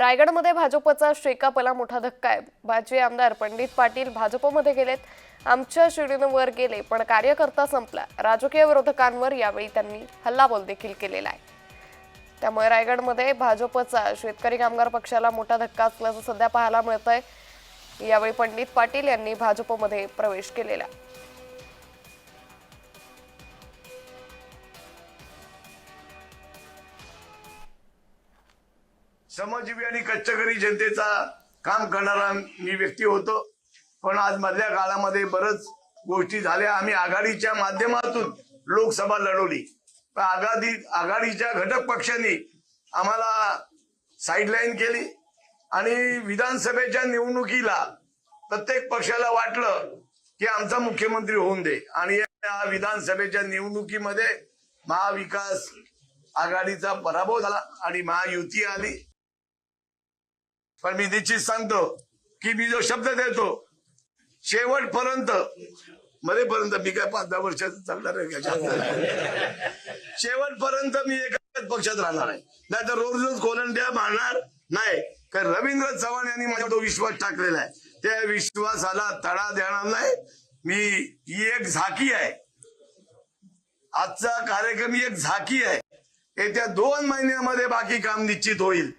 रायगडमध्ये भाजपचा शेकापला मोठा धक्का आहे. भाजपे आमदार पंडित पाटील भाजपमध्ये गेलेत. आमच्या श्रेणीवर गेले पण कार्यकर्ता संपला. राजकीय विरोधकांवर यावेळी त्यांनी हल्लाबोल देखील केलेला आहे. त्यामुळे रायगडमध्ये भाजपचा शेतकरी कामगार पक्षाला मोठा धक्का असल्याचं सध्या पाहायला मिळतंय. यावेळी पंडित पाटील यांनी भाजपमध्ये प्रवेश केलेला. समाजजीवी श्रमजीवी आणि कच्चकरी जनतेचा काम करणारा मी व्यक्ती होतो. पण आज मधल्या काळामध्ये बरंच गोष्टी झाल्या. आम्ही आघाडीच्या माध्यमातून लोकसभा लढवली. पण आघाडी आघाडीच्या घटक पक्षांनी आम्हाला साईडलाईन केली आणि विधानसभेच्या निवडणुकीला प्रत्येक पक्षाला वाटलं की आमचा मुख्यमंत्री होऊन दे. आणि या विधानसभेच्या निवडणुकीमध्ये महाविकास आघाडीचा पराभव झाला आणि महायुती आली. पण मी निश्चित सांगतो की मी जो शब्द देतो शेवटपर्यंत मरेपर्यंत मी काय पाच दहा वर्षात चालणार आहे शेवटपर्यंत मी एकाच पक्षात राहणार आहे. नाही तर रोज रोज कोलंड्या मारणार नाही. कारण रवींद्र चव्हाण यांनी माझा तो विश्वास टाकलेला आहे. त्या विश्वासाला तडा देणार नाही. मी ही एक झाकी आहे. आजचा कार्यक्रम ही एक झाकी आहे. येत्या दोन महिन्यामध्ये बाकी काम निश्चित होईल.